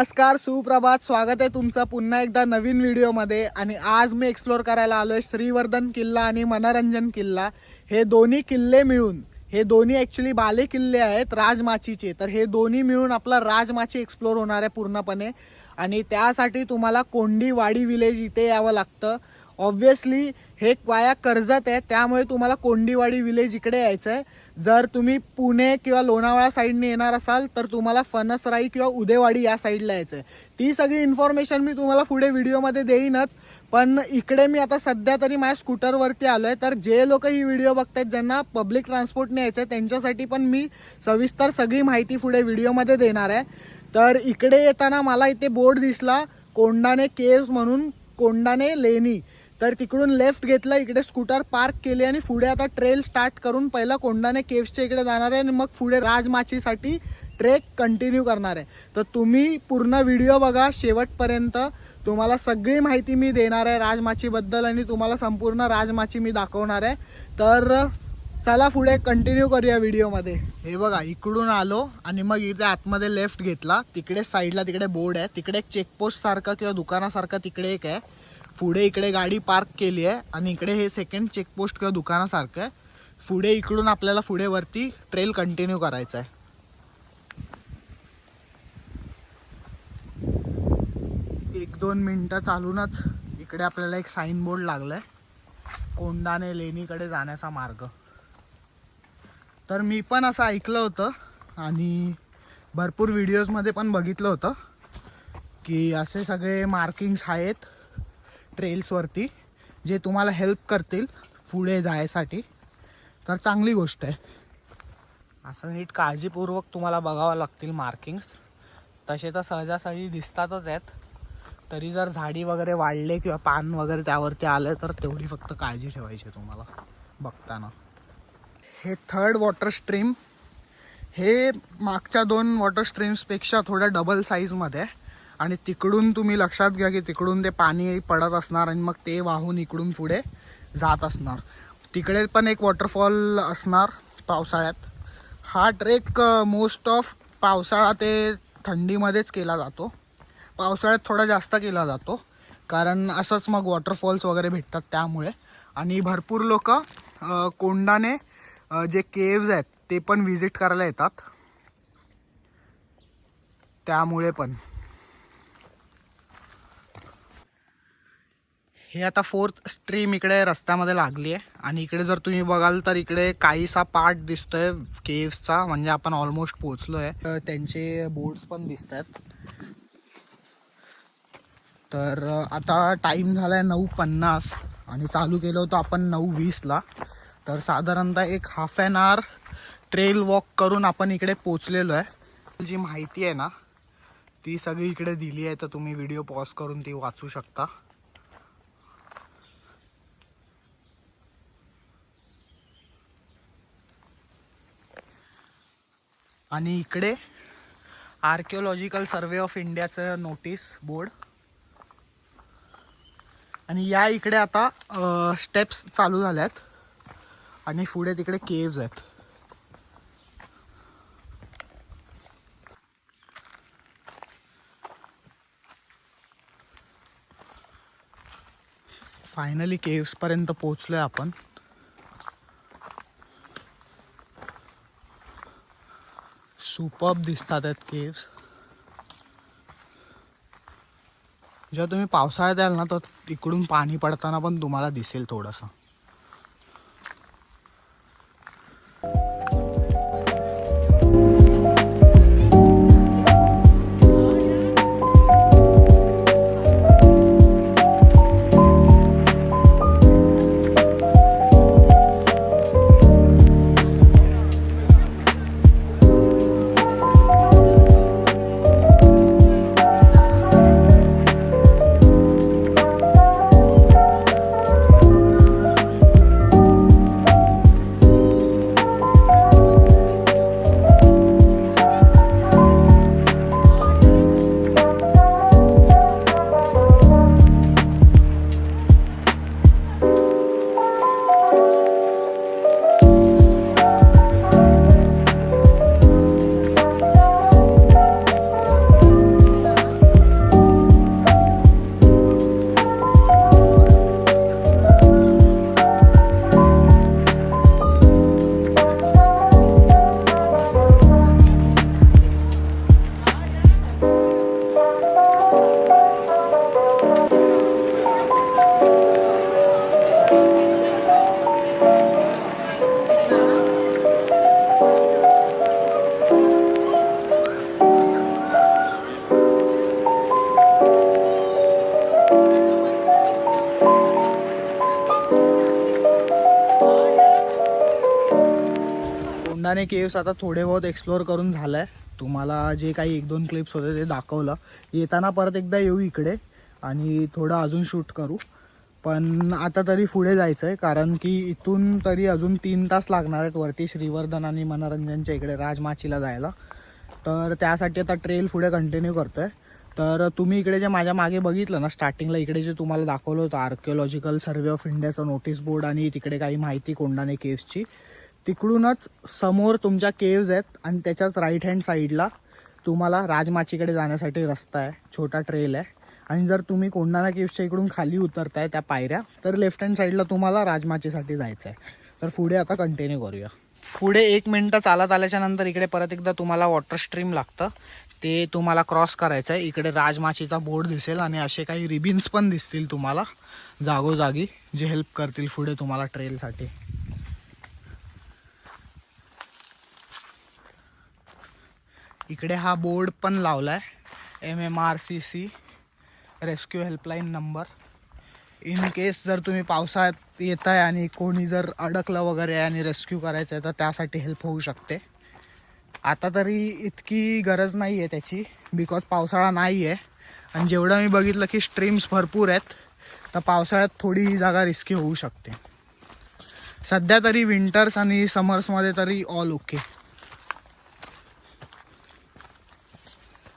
नमस्कार सुप्रभात. स्वागत आहे तुमचं पुन्हा एकदा नवीन व्हिडिओमध्ये. आणि आज मी एक्सप्लोर करायला आलो आहे श्रीवर्धन किल्ला आणि मनोरंजन किल्ला. हे दोन्ही किल्ले मिळून हे दोन्ही ॲक्च्युली बाले किल्ले आहेत राजमाचीचे. तर हे दोन्ही मिळून आपला राजमाची एक्सप्लोर होणार आहे पूर्णपणे. आणि त्यासाठी तुम्हाला कोंडीवाडी विलेज इथे यावं लागतं. ऑब्व्हियसली हे वाया कर्जत आहे त्यामुळे तुम्हाला कोंडीवाडी विलेज इकडे यायचं आहे जर तुम्ही पुणे किंवा लोणावळा साईडने येणार असाल तर तुम्हाला फणसराई किंवा उदेवाडी या साईडला यायचं आहे ती सगळी इन्फॉर्मेशन मी तुम्हाला पुढे व्हिडिओमध्ये देईनच. पण इकडे मी आता सध्या तरी माझ्या स्कूटरवरती आलो आहे तर जे लोक ही व्हिडिओ बघतात ज्यांना पब्लिक ट्रान्सपोर्टने यायचं आहे त्यांच्यासाठी पण मी सविस्तर सगळी माहिती पुढे व्हिडिओमध्ये देणार आहे. तर इकडे येताना मला इथे बोर्ड दिसला कोंडाने केव्स म्हणून कोंडाने लेणी. तर तिकडून लेफ्ट घेतलं इकडे स्कूटर पार्क केली आणि पुढे आता ट्रेल स्टार्ट करून पहिला कोंडाने केव्सच्या इकडे जाणार आहे आणि मग पुढे राजमाचीसाठी ट्रेक कंटिन्यू करणार आहे. तर तुम्ही पूर्ण व्हिडिओ बघा शेवटपर्यंत. तुम्हाला सगळी माहिती मी देणार आहे राजमाचीबद्दल आणि तुम्हाला संपूर्ण राजमाची मी दाखवणार आहे. तर चला पुढे कंटिन्यू करूया व्हिडिओमध्ये हे बघा इकडून आलो आणि मग इथे आतमध्ये लेफ्ट घेतला. तिकडे साईडला तिकडे बोर्ड आहे. तिकडे एक चेकपोस्ट सारखा किंवा दुकानासारखं तिकडे एक आहे. पुढे इकडे गाडी पार्क केली आहे आणि इकडे हे सेकंड चेकपोस्ट किंवा दुकानासारखं आहे. पुढे इकडून आपल्याला पुढे वरती ट्रेल कंटिन्यू करायचं आहे. एक दोन मिनटं चालूनच इकडे आपल्याला एक साईन बोर्ड लागलाय. कोंडाने लेणीकडे जाण्याचा मार्ग. तर मी पण असं ऐकलं होतं आणि भरपूर व्हिडिओजमध्ये पण बघितलं होतं की असे सगळे मार्किंग्स आहेत ट्रेल्सवरती जे तुम्हाला हेल्प करतील पुढे जायसाठी. तर चांगली गोष्ट आहे. असं नीट काळजीपूर्वक तुम्हाला बघावं लागतील मार्किंग्स तसे तर सहजासहजी दिसतातच आहेत. तरी जर झाडी वगैरे वाढले किंवा पान वगैरे त्यावरती आलं तर तेवढी फक्त काळजी ठेवायची आहे तुम्हाला बघताना. हे थर्ड वॉटर स्ट्रीम हे मागच्या दोन वॉटर स्ट्रीम्सपेक्षा थोड्या डबल साईजमध्ये आहे. आणि तिकडून तुम्ही लक्षात घ्या की तिकडून ते पाणी पडत असणार आणि मग ते वाहून इकडून पुढे जात असणार. तिकडे पण एक वॉटरफॉल असणार पावसाळ्यात. हा ट्रेक मोस्ट ऑफ पावसाळा ते थंडीमध्येच केला जातो. पावसाळ्यात थोडा जास्त केला जातो. कारण असंच मग वॉटरफॉल्स वगैरे भेटतात त्यामुळे. आणि भरपूर लोक कोंडाने जे केव्ज आहेत ते पण व्हिजिट करायला येतात. त्यामुळे पण. हे आता फोर्थ स्ट्रीम इकडे रस्त्यामध्ये लागली आहे आणि इकडे जर तुम्ही बघाल तर इकडे काहीसा पार्ट दिसतोय केव्सचा म्हणजे आपण ऑलमोस्ट पोचलो आहे त्यांचे बोर्ड्स पण दिसत आहेत तर आता टाईम झाला आहे नऊ पन्नास आणि चालू केलं होतं आपण नऊ वीसला. तर साधारणतः एक half an hour trail walk करून आपण इकडे पोचलेलो आहे. जी माहिती आहे ना ती सगळी इकडे दिली आहे तर तुम्ही व्हिडिओ पॉज करून ती वाचू शकता. आणि इकडे आर्किओलॉजिकल सर्वे ऑफ इंडियाचं नोटीस बोर्ड आणि या इकडे आता स्टेप्स चालू झाल्या आहेत आणि पुढे तिकडे केव्ज आहेत. फायनली केव्स पर्यंत पोहोचलोय आपण. सुपब दिसतात आहेत केव्स जेव्हा तुम्ही पावसाळ्यात याल ना तर इकडून पाणी पडताना पण तुम्हाला दिसेल थोडंसं. केव्स आता थोडे बहुत एक्सप्लोअर करून झालं आहे तुम्हाला जे काही एक दोन क्लिप्स होते ते दाखवलं. येताना परत एकदा येऊ इकडे आणि थोडं अजून शूट करू. पण आता तरी पुढे जायचं आहे कारण की इथून तरी अजून तीन तास लागणार आहेत वरती श्रीवर्धन आणि मनोरंजनच्या इकडे राजमाचीला जायला. तर त्यासाठी आता ट्रेल पुढे कंटिन्यू करतोय. तर तुम्ही इकडे जे माझ्या मागे बघितलं ना स्टार्टिंगला इकडे जे तुम्हाला दाखवलं होतं आर्किओलॉजिकल सर्वे ऑफ इंडियाचं नोटीस बोर्ड आणि तिकडे काही माहिती कोंडाने केव्सची तिकडूनच समोर तुमच्या केव्ज आहेत आणि त्याच्याच राईट हँड साईडला तुम्हाला राजमाचीकडे जाण्यासाठी रस्ता आहे. छोटा ट्रेल आहे. आणि जर तुम्ही कोंडाणा केव्सच्या इकडून खाली उतरताय त्या पायऱ्या तर लेफ्ट हँड साईडला तुम्हाला राजमाचीसाठी जायचं आहे. तर पुढे आता कंटिन्यू करूया. पुढे एक मिनटं चालत आल्याच्यानंतर इकडे परत एकदा तुम्हाला वॉटर स्ट्रीम लागतं. ते तुम्हाला क्रॉस करायचं आहे. इकडे राजमाचीचा बोर्ड दिसेल आणि असे काही रिबिन्स पण दिसतील तुम्हाला. जागोजागी जे हेल्प करतील पुढे तुम्हाला ट्रेलसाठी इकडे हा बोर्ड पण लावला आहे M M R C C rescue helpline number. In case जर तुम्ही पावसाळ्यात येत आहे आणि कोणी जर अडकलं वगैरे आहे आणि रेस्क्यू करायचं आहे तर त्यासाठी हेल्प होऊ शकते. आता तरी इतकी गरज नाही आहे त्याची बिकॉज पावसाळा नाही आहे आणि जेवढं मी बघितलं की स्ट्रीम्स भरपूर आहेत तर पावसाळ्यात थोडी ही जागा रिस्की होऊ शकते. सध्या तरी विंटर्स आणि समर्समध्ये तरी ऑल ओके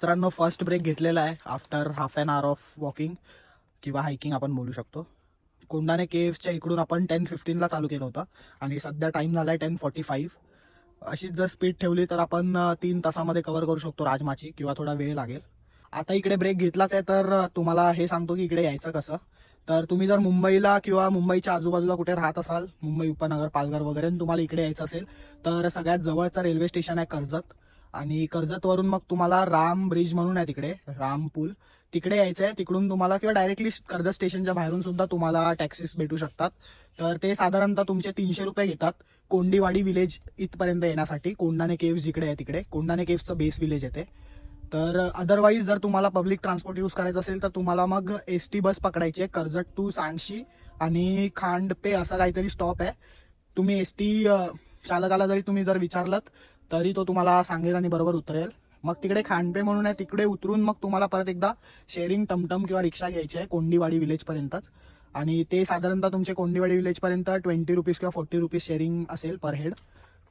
मित्रांनो फर्स्ट ब्रेक घेतलेला आहे after half an hour of walking किंवा हायकिंग आपण बोलू शकतो. कोंडाणे केव्सच्या इकडून आपण टेन फिफ्टीनला चालू केलं होतं आणि सध्या टाईम झाला आहे टेन फॉर्टी फाईव्ह अशीच जर स्पीड ठेवली तर आपण तीन तासामध्ये कवर करू शकतो राजमाची किंवा थोडा वेळ लागेल. आता इकडे ब्रेक घेतलाच आहे तर तुम्हाला हे सांगतो की इकडे यायचं कसं. तर तुम्ही जर मुंबईला किंवा मुंबईच्या आजूबाजूला कुठे राहत असाल मुंबई उपनगर पालघर वगैरे आणि तुम्हाला इकडे यायचं असेल तर सगळ्यात जवळचा रेल्वे स्टेशन आहे कर्जत. आणि कर्जतवरून मग तुम्हाला राम ब्रिज म्हणून आहे तिकडे राम पूल. तिकडे यायचं आहे तिकडून तुम्हाला किंवा डायरेक्टली कर्जत स्टेशनच्या बाहेरून सुद्धा तुम्हाला टॅक्सीस भेटू शकतात. तर ते साधारणतः तुमचे तीनशे रुपये घेतात कोंडीवाडी विलेज इथपर्यंत येण्यासाठी. कोंडाने केव्स जिकडे आहे तिकडे. कोंडाणे केव्सचं बेस विलेज येते. तर अदरवाईज जर तुम्हाला पब्लिक ट्रान्सपोर्ट यूज करायचं असेल तर तुम्हाला मग एस टी बस पकडायची आहे. कर्जत टू सांडशी आणि खांडपे असं काहीतरी स्टॉप आहे. तुम्ही एस टी चालकाला जरी तुम्ही जर विचारलात तरी तो तुम्हाला सांगेल आणि बरोबर उतरेल. मग तिकडे खांडपे म्हणून आहे तिकडे उतरून मग तुम्हाला परत एकदा शेअरिंग टमटम किंवा रिक्षा घ्यायची आहे कोंडीवाडी विलेजपर्यंतच आणि ते साधारणतः तुमचे कोंडीवाडी विलेजपर्यंत ट्वेंटी रुपीज किंवा फोर्टी रुपीज शेअरिंग असेल पर हेड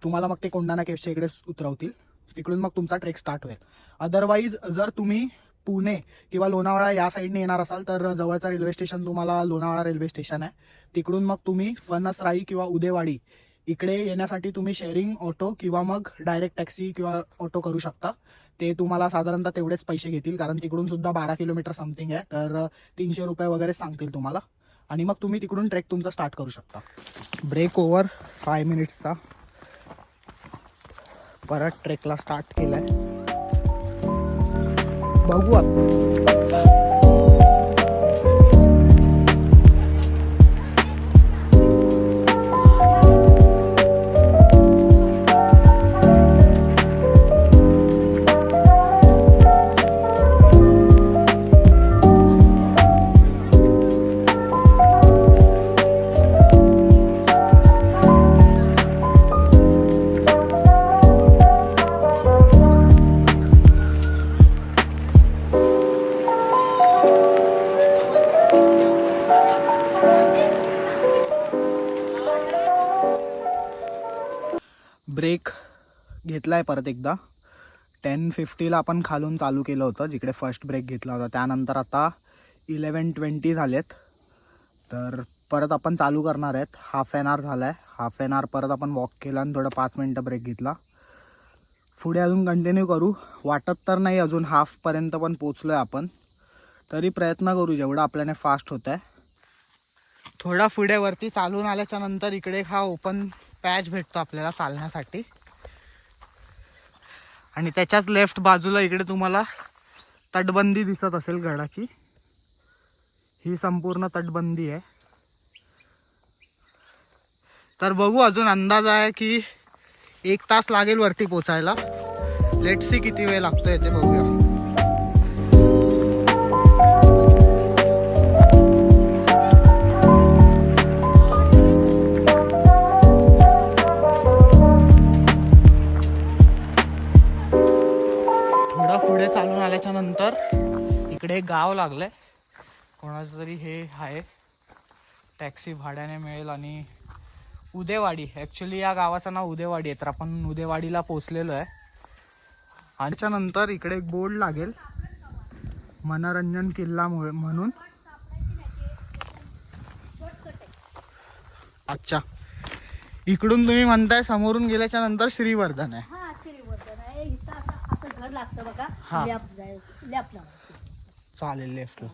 तुम्हाला मग ते कोंडाना केव्सच्या इकडे उतरवतील. तिकडून मग तुमचा ट्रेक स्टार्ट होईल. अदरवाईज जर तुम्ही पुणे किंवा लोणावळा या साईडने येणार असाल तर जवळचा रेल्वे स्टेशन तुम्हाला लोणावळा रेल्वे स्टेशन आहे. तिकडून मग तुम्ही फणसराई किंवा उदेवाडी इकडे येण्यासाठी तुम्ही शेअरिंग ऑटो किंवा मग डायरेक्ट टॅक्सी किंवा ऑटो करू शकता. ते तुम्हाला साधारणतः तेवढेच पैसे घेतील कारण तिकडून सुद्धा बारा किलोमीटर समथिंग आहे. तर तीनशे रुपये वगैरे सांगतील तुम्हाला. आणि मग तुम्ही तिकडून ट्रेक तुमचा स्टार्ट करू शकता. ब्रेक ओव्हर फाय मिनिट्सचा परत ट्रेकला स्टार्ट केलाय. बघू ब्रेक घेतला आहे परत एकदा. टेन फिफ्टीला आपण खालून चालू केलं होतं जिकडे फर्स्ट ब्रेक घेतला होता. त्यानंतर आता इलेवन ट्वेंटी झालेत. तर परत आपण चालू करणार आहेत. हाफ एन आवर झाला आहे हाफ एन आवर परत आपण वॉक केला आणि थोडं पाच मिनटं ब्रेक घेतला. पुढे अजून कंटिन्यू करू. वाटत तर नाही अजून हाफपर्यंत पण पोचलो आहे आपण. तरी प्रयत्न करू जेवढं आपल्याने फास्ट होत आहे थोडा पुढे वरती चालून आल्याच्यानंतर इकडे हा ओपन पॅच भेटतो आपल्याला चालण्यासाठी. आणि त्याच्याच लेफ्ट बाजूला इकडे तुम्हाला तटबंदी दिसत असेल गडाची. ही संपूर्ण तटबंदी आहे. तर बघू अजून अंदाज आहे की एक तास लागेल वरती पोचायला. लेट सी किती वेळ लागतोय ते बघूया. गाव लागलंय. कोणाचं तरी हे आहे. टॅक्सी भाड्याने मिळेल आणि उदेवाडी. ॲक्च्युली या गावाचं नाव उदेवाडी आहे तर आपण उदेवाडीला पोचलेलो आहे. आणि त्याच्यानंतर इकडे एक बोर्ड लागेल. मनोरंजन किल्ला म्हणून. अच्छा. इकडून तुम्ही म्हणताय समोरून गेल्याच्यानंतर श्रीवर्धन आहे. हा श्रीवर्धन आहे. इथं असं घर लागतं बघा. हा. Lap lap. चालेल लेफ्टला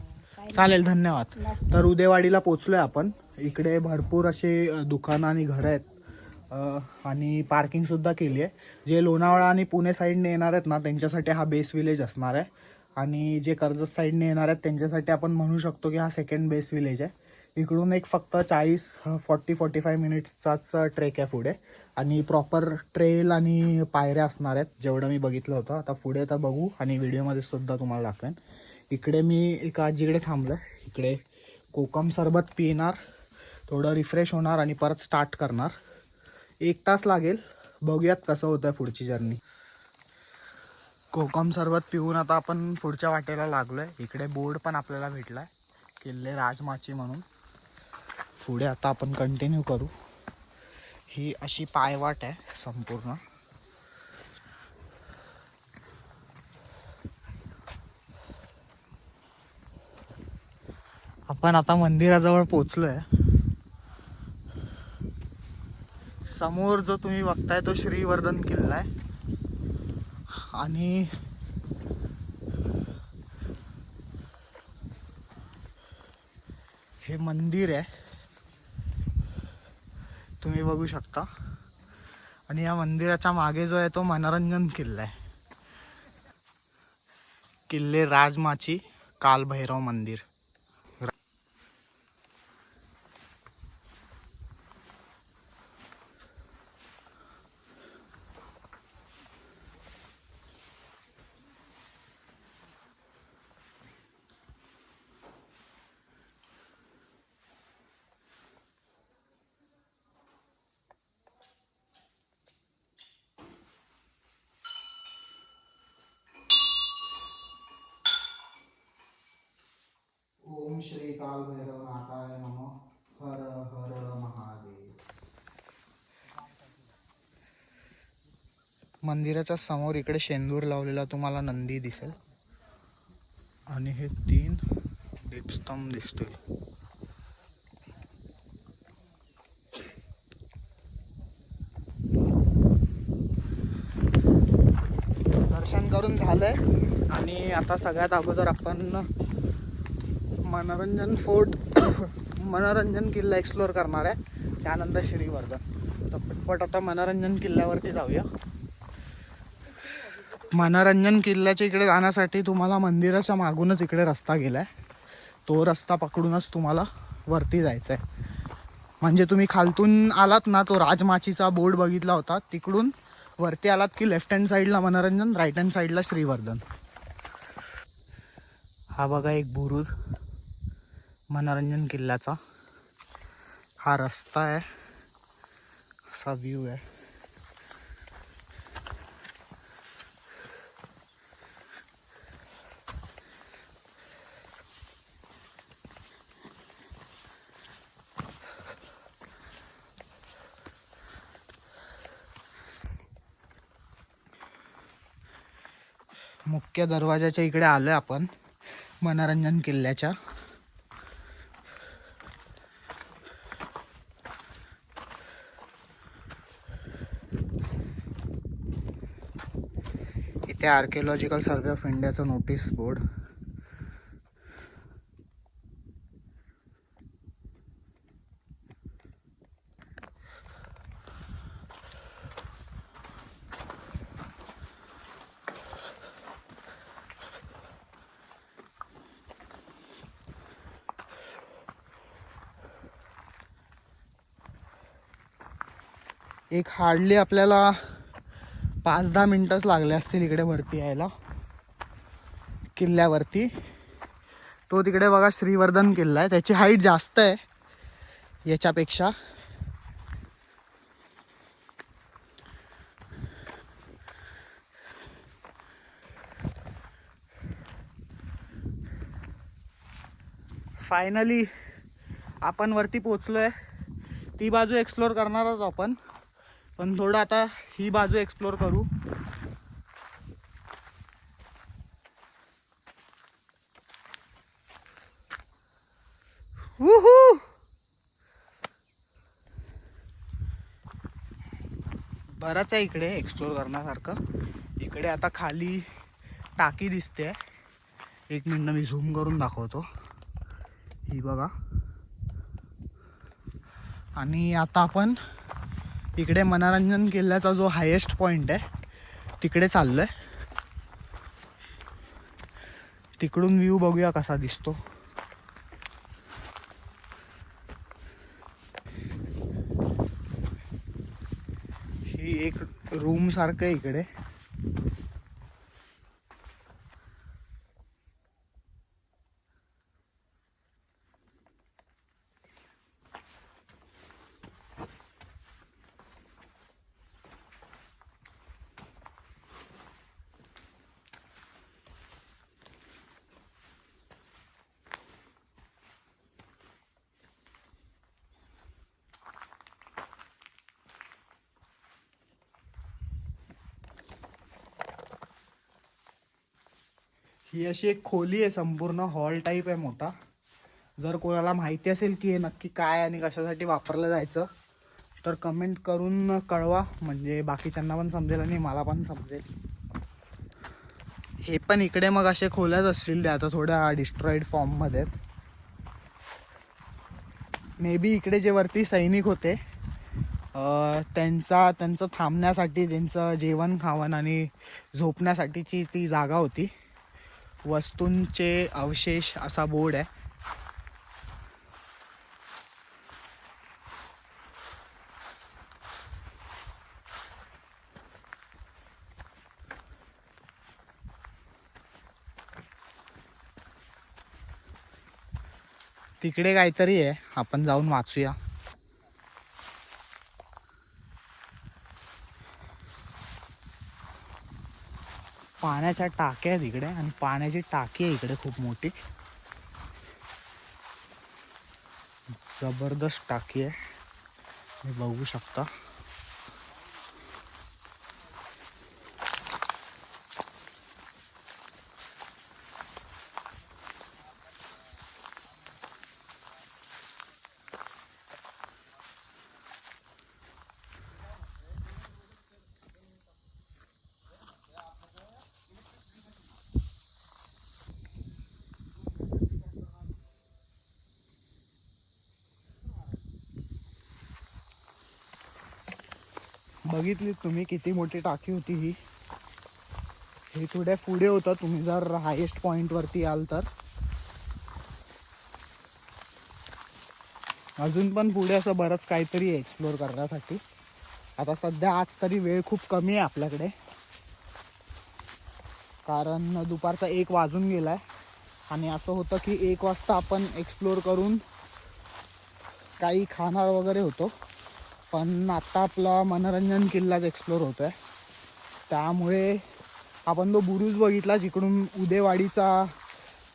चालेल धन्यवाद. तर उदेवाडीला पोचलोय आपण. इकडे भरपूर असे दुकानं आणि घरं आहेत. आणि पार्किंग सुद्धा केली आहे. जे लोणावळा आणि पुणे साईडने येणार आहेत ना त्यांच्यासाठी हा बेस विलेज असणार आहे. आणि जे कर्जत साईडने येणार आहेत त्यांच्यासाठी आपण म्हणू शकतो की हा सेकंड बेस विलेज आहे. इकडून एक फक्त चाळीस फॉर्टी फॉर्टी फाय मिनिट्सचाच ट्रेक आहे पुढे. आणि प्रॉपर ट्रेल आणि पायऱ्या असणार आहेत जेवढं मी बघितलं होतं. आता पुढे तर बघू आणि व्हिडिओमध्ये सुद्धा तुम्हाला दाखवेन. इकडे मी एका आजीकडे थांबलो. इकडे कोकम सरबत पिणार थोडं रिफ्रेश होणार आणि परत स्टार्ट करणार. एक तास लागेल. बघूयात कसं होतं पुढची जर्नी कोकम सरबत पिऊन आता आपण पुढच्या वाटेला लागलो आहे इकडे बोर्ड पण आपल्याला भेटला आहे किल्ले राजमाची म्हणून. पुढे आता आपण कंटिन्यू करू. ही अशी पायवाट आहे संपूर्ण. आपण आता मंदिराजवळ पोचलोय समोर जो तुम्ही बघताय तो श्रीवर्धन किल्ला आहे. आणि हे मंदिर आहे. तुम्ही बघू शकता. आणि या मंदिराच्या मागे जो आहे तो मनोरंजन किल्ला आहे. किल्ले राजमाची कालभैरव मंदिर. मंदिराच्या समोर इकडे शेंदूर लावलेला तुम्हाला नंदी दिसेल. आणि हे तीन दीपस्तंभ दिसतोय दर्शन करून झालंय. आणि आता सगळ्यात अगोदर आपण मनोरंजन फोर्ट मनोरंजन किल्ला एक्सप्लोअर करणार आहे. त्यानंतर श्रीवर्धन. तर पटपट आता मनोरंजन किल्ल्यावरती जाऊया. मनोरंजन किल्ल्याच्या इकडे जाण्यासाठी तुम्हाला मंदिराच्या मागूनच इकडे रस्ता गेला आहे तो रस्ता पकडूनच तुम्हाला वरती जायचं आहे म्हणजे तुम्ही खालतून आलात ना तो राजमाचीचा बोर्ड बघितला होता. तिकडून वरती आलात की लेफ्ट हँड साईडला मनोरंजन राईट हँड साईडला श्रीवर्धन. हा बघा एक बुरुज. मनोरंजन किल्ल्याचा हा रस्ता आहे. असा व्ह्यू आहे. मुख्य दरवाजाच्या इकडे आलोय आपण. मनोरंजन किल्ल्याच्या. इथे आर्किओलॉजिकल सर्वे ऑफ इंडियाचं नोटीस बोर्ड एक हार्डली आपल्याला पाच दहा मिनटंच लागले असतील इकडे वरती यायला. किल्ल्यावरती. तो तिकडे बघा श्रीवर्धन किल्ला आहे. त्याची हाईट जास्त आहे. याच्यापेक्षा. फायनली आपण वरती पोचलो आहे ती बाजू एक्सप्लोअर करणारच आपण. पण थोडं आता ही बाजू एक्सप्लोर करू. बराच आहे इकडे एक्सप्लोर करण्यासारखं. इकडे आता खाली टाकी दिसते. एक मिनटं मी झूम करून दाखवतो. ही बघा. आणि आता आपण इकडे मनोरंजन किल्ल्याचा जो हायेस्ट पॉईंट आहे तिकडे चाललोय. तिकडून व्ह्यू बघूया कसा दिसतो. ही एक रूम सारखं आहे इकडे. ही अशी एक खोली आहे संपूर्ण हॉल टाईप आहे मोठा. जर कोणाला माहिती असेल की हे नक्की काय आणि कशासाठी वापरलं जायचं तर कमेंट करून कळवा. म्हणजे बाकीच्यांना पण समजेल आणि मला पण समजेल. हे पण इकडे मग असे खोल्याच असतील त्या आता थोड्या डिस्ट्रॉइड फॉर्ममध्ये मे बी इकडे जे वरती सैनिक होते त्यांचा त्यांचं थांबण्यासाठी त्यांचं जेवण खावण आणि झोपण्यासाठीची ती जागा होती. वस्तूंचे अवशेष असा बोर्ड आहे. तिकडे काहीतरी आहे. आपण जाऊन वाचूया. पाण्याच्या टाक्या आहेत इकडे आणि पाण्याची टाकी आहे इकडे खूप मोठी. जबरदस्त टाकी आहे. बघू शकता. बघितली तुम्ही किती मोठी टाकी होती ही. हे थोड्या पुढे होतं तुम्ही जर हायेस्ट पॉईंटवरती याल तर. अजून पण पुढे असं बरंच काहीतरी आहे एक्सप्लोअर करण्यासाठी. आता सध्या आज तरी वेळ खूप कमी आहे आपल्याकडे. कारण दुपारचा एक वाजून गेलाय. आणि असं होतं की एक वाजता आपण एक्सप्लोर करून काही खाणार वगैरे होतो. पण आत्ता आपला मनोरंजन किल्लाच एक्सप्लोर होतो आहे त्यामुळे आपण तो बुरुज बघितला जिकडून उदेवाडीचा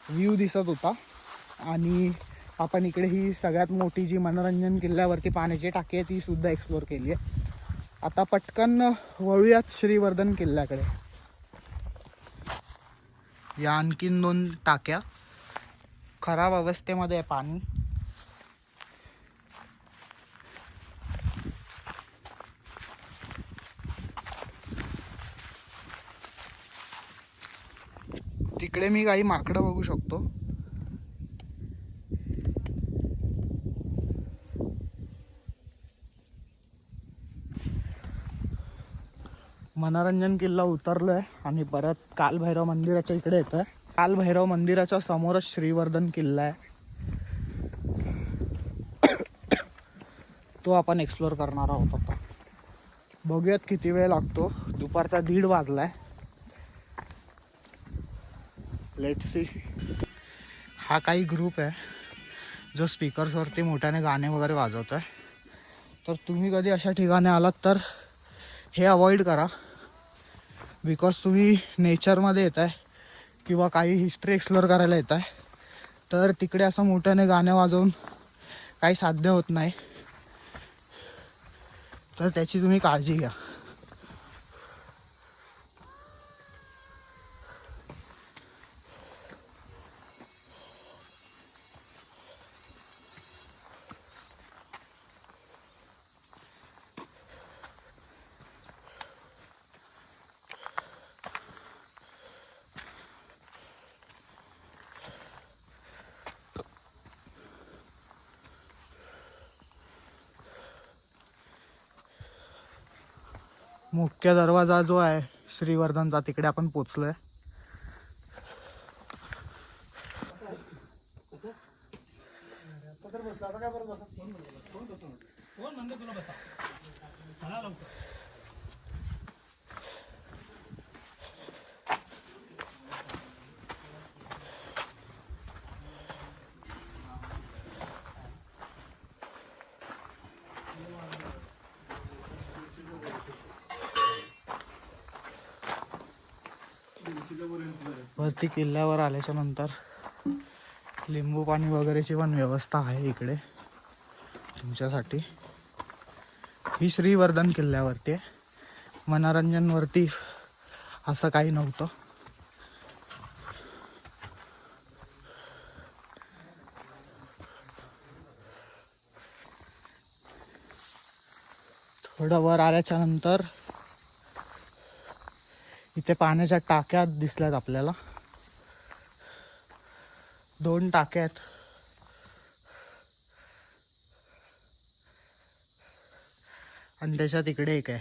व्ह्यू दिसत होता. आणि आपण इकडे ही सगळ्यात मोठी जी मनोरंजन किल्ल्यावरती पाण्याची टाकी आहे तीसुद्धा एक्सप्लोर केली आहे. आता पटकन वळूयात श्रीवर्धन किल्ल्याकडे. या आणखीन दोन टाक्या. खराब अवस्थेमध्ये आहे पाणी. इकडे मी काही माकडं बघू शकतो. मनोरंजन किल्ला उतरलोय आणि परत कालभैरव मंदिराच्या इकडे येतोय. कालभैरव मंदिराच्या समोरच श्रीवर्धन किल्ला आहे. तो आपण एक्सप्लोर करणार आहोत आता. बघूयात किती वेळ लागतो. दुपारचा दीड वाजलाय. लेट सी हा काही ग्रुप आहे जो स्पीकर्सवरती मोठ्याने गाणे वगैरे वाजवत आहे तर तुम्ही कधी अशा ठिकाणी आलात तर हे अवॉइड करा. बिकॉज तुम्ही नेचरमध्ये येत आहे किंवा काही हिस्ट्री एक्सप्लोअर करायला येत आहे तर तिकडे असं मोठ्याने गाणे वाजवून काही साध्य होत नाही. तर त्याची तुम्ही काळजी घ्या. मुख्य दरवाजा जो आहे श्रीवर्धनचा तिकडे आपण पोचलोय. वरती किल्ल्यावर आल्याच्यानंतर लिंबू पाणी वगैरेची पण व्यवस्था आहे इकडे. तुमच्यासाठी. ही श्रीवर्धन किल्ल्यावरती आहे. मनोरंजनवरती असं काही नव्हतं. थोडं वर आल्याच्यानंतर इथे पाण्याच्या टाक्या दिसल्यात आपल्याला. दोन टाक्या आहेत. आणि त्याच्या तिकडे एक आहे.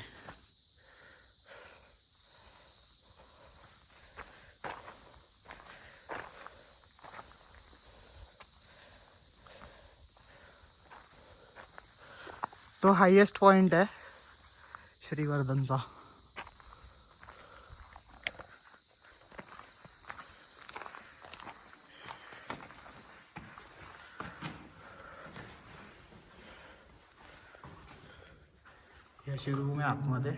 तो हायेस्ट पॉइंट आहे श्रीवर्धनचा. याची आतमध्ये.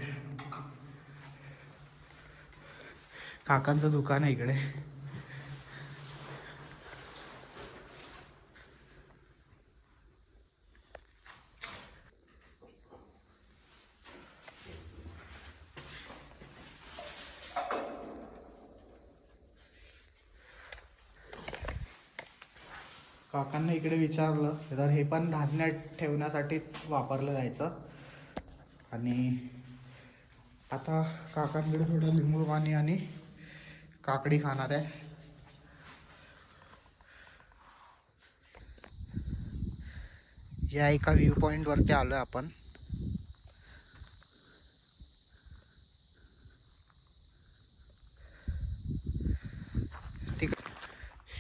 काकांचं दुकान आहे इकडे. काकांना इकडे विचारलं तर हे पण धान्य ठेवण्यासाठीच वापरलं जायचं. आणि आता काकांकडे थोडं लिंबू पाणी आणि काकडी खाणार आहे. या एका व्ह्यू पॉईंटवरती वरती आलोय आपण.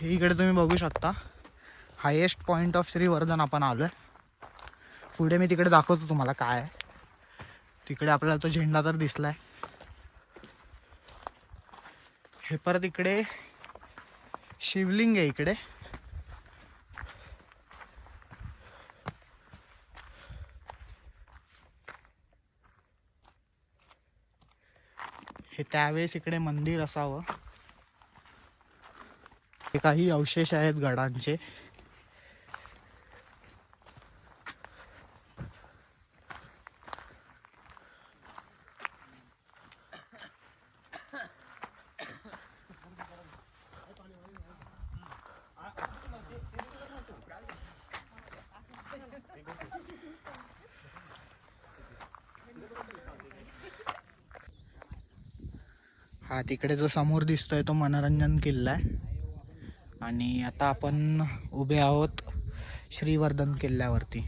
हे इकडे तुम्ही बघू शकता. हायेस्ट पॉईंट ऑफ श्रीवर्धन आपण आलोय. पुढे मी तिकडे दाखवतो तुम्हाला काय आहे. तिकडे आपल्याला तो झेंडा तर दिसलाय. हे परत इकडे शिवलिंग आहे इकडे. हे त्यावेळेस इकडे मंदिर असावं. हे काही अवशेष आहेत गडांचे. तिकडे जो समोर दिसतोय तो मनोरंजन किल्ला आहे. आणि आता आपण उभे आहोत श्रीवर्धन किल्ल्यावरती.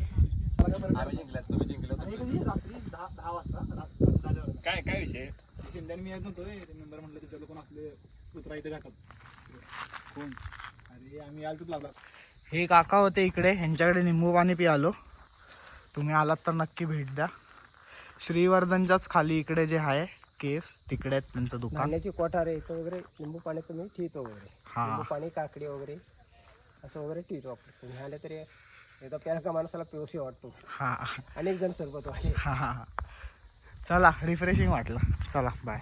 काय काय विषय? शिंद्याने मी येत नव्हतो रे. नंबर म्हटलं तिथं कोण आपले कुत्रा इथे घातात कोण? अरे आम्ही लागला. हे काका होते इकडे. ह्यांच्याकडे निंबू पाणी पियालो. तुम्ही आलात तर नक्की भेट द्या. श्रीवर्धनच्याच खाली इकडे जे आहे केस तिकडे आहेत त्यांचं दुकान. पाण्याची कोठार आहे इथं वगैरे लिंबू पाण्याचं मी ठेवतो वगैरे. हा. लिंबू पाणी काकडी वगैरे असं वगैरे ठेवतो आपण. आले तरी एकदा प्यार का माणसाला पिवशी वाटतो. हा. अनेक जण सरबत हा हा हा. चला रिफ्रेशिंग वाटलं. चला बाय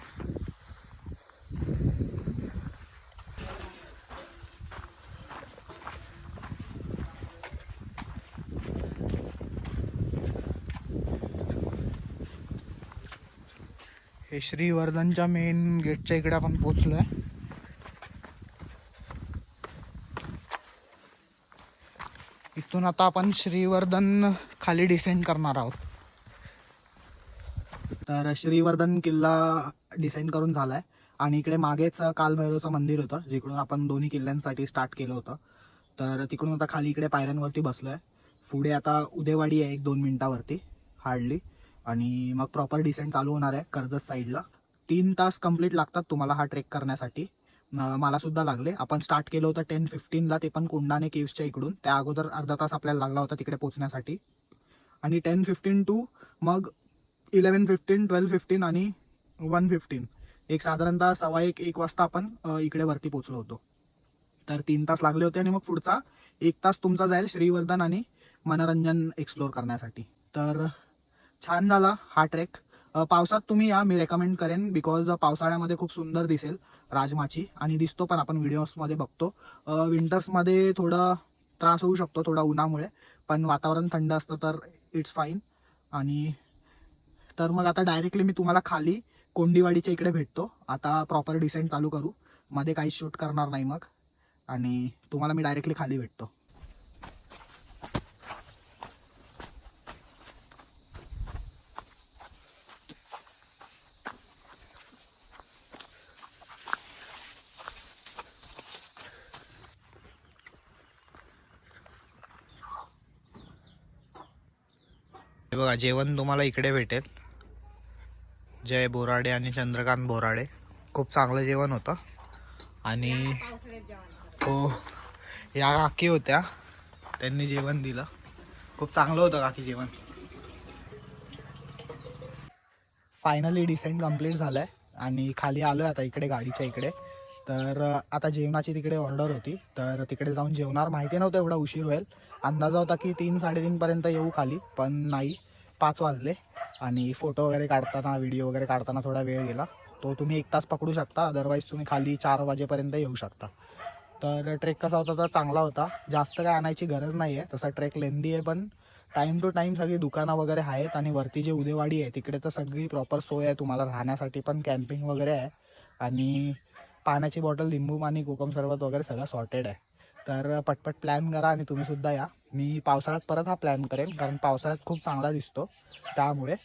हे श्रीवर्धनच्या मेन गेटच्या इकडे आपण पोचलोय इथून आता आपण श्रीवर्धन खाली डिसेंड करणार आहोत. तर श्रीवर्धन किल्ला डिसेंड करून झालाय. आणि इकडे मागेच कालभैरवचं मंदिर होतं जिकडून आपण दोन्ही किल्ल्यांसाठी स्टार्ट केलं होतं. तर तिकडून आता खाली इकडे पायऱ्यांवरती बसलोय. पुढे आता उदेवाडी आहे एक दोन मिनिटावरती हार्डली आणि मग प्रॉपर डिसेंट चालू होणार आहे कर्जत साईडला तीन तास कंप्लीट लागतात तुम्हाला हा ट्रेक करण्यासाठी. मलासुद्धा मला सुद्धा लागले. आपण स्टार्ट केलं होतं टेन फिफ्टीनला ते पण कोंडाने केव्सच्या इकडून. त्या अगोदर अर्धा तास आपल्याला लागला होता तिकडे पोचण्यासाठी. आणि टेन फिफ्टीन टू मग इलेवन फिफ्टीन ट्वेल्व फिफ्टीन आणि वन फिफ्टीन एक साधारणतः सव्वा एक एक वाजता आपण इकडे वरती पोचलो होतो. तर तीन तास लागले होते आणि मग पुढचा एक तास तुमचा जाईल श्रीवर्धन आणि मनोरंजन एक्सप्लोर करण्यासाठी. तर छान झाला हा ट्रेक पावसात तुम्ही या मी रेकमेंड करेन बिकॉज पावसाळ्यामध्ये खूप सुंदर दिसेल राजमाची आणि दिसतो पण आपण व्हिडिओजमध्ये बघतो. विंटर्समध्ये थोडा त्रास होऊ शकतो थोडा उन्हामुळे पण वातावरण थंड असतं तर इट्स फाईन आणि तर मग आता डायरेक्टली मी तुम्हाला खाली कोंडीवाडीच्या इकडे भेटतो. आता प्रॉपर डिसेंट चालू करू. मध्ये काही शूट करणार नाही मग. आणि तुम्हाला मी डायरेक्टली खाली भेटतो. जेवण तुम्हाला इकडे भेटेल. जय बोराडे आणि चंद्रकांत बोराडे. खूप चांगलं जेवण होतं. आणि हो या काकी होत्या. त्यांनी जेवण दिलं. खूप चांगलं होतं काकी जेवण. फायनली डिसेंट कंप्लीट झालं आहे आणि खाली आलो आता इकडे गाडीच्या इकडे. तर आता जेवणाची तिकडे ऑर्डर होती. तर तिकडे जाऊन जेवणार. माहिती नव्हतं एवढा उशीर होईल. अंदाजा होता की तीन साडेतीनपर्यंत येऊ खाली पण नाही. पाच वाजले आणि फोटो वगैरे काढताना व्हिडिओ वगैरे काढताना थोडा वेळ गेला. तो तुम्ही एक तास पकडू शकता. अदरवाईज तुम्ही खाली चार वाजेपर्यंत येऊ शकता. तर ट्रेक कसा होता तर चांगला होता. जास्त काय आणायची गरज नाही आहे तसा ट्रेक लेंदी आहे पण टाईम टू टाईम सगळी दुकानं वगैरे आहेत आणि वरती जे उदेवाडी आहे तिकडे तर सगळी प्रॉपर सोय आहे तुम्हाला. राहण्यासाठी पण कॅम्पिंग वगैरे आहे आणि पाण्याची बॉटल लिंबू पाणी कोकम सरबत वगैरे सगळं सॉर्टेड आहे. तर पटपट प्लॅन करा आणि तुम्ही सुद्धा या. मी पावसाळ्यात परत हा प्लॅन करेन कारण पावसाळ्यात खूप चांगला दिसतो. त्यामुळे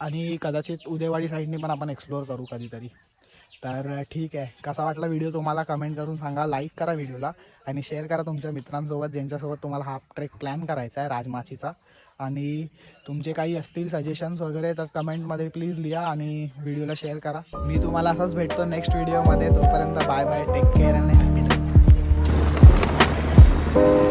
आणि कदाचित उदेवाडी साईडने पण आपण एक्सप्लोअर करू कधीतरी. तर ठीक आहे. कसा वाटला व्हिडिओ तुम्हाला कमेंट करून सांगा. लाईक करा व्हिडिओला आणि शेअर करा तुमच्या मित्रांसोबत ज्यांच्यासोबत तुम्हाला हा ट्रेक प्लॅन करायचा आहे राजमाचीचा. आणि तुमचे काही असतील सजेशन्स वगैरे तर कमेंटमध्ये प्लीज लिहा आणि व्हिडिओला शेअर करा. मी तुम्हाला असंच भेटतो नेक्स्ट व्हिडिओमध्ये तोपर्यंत bye bye take care and thank you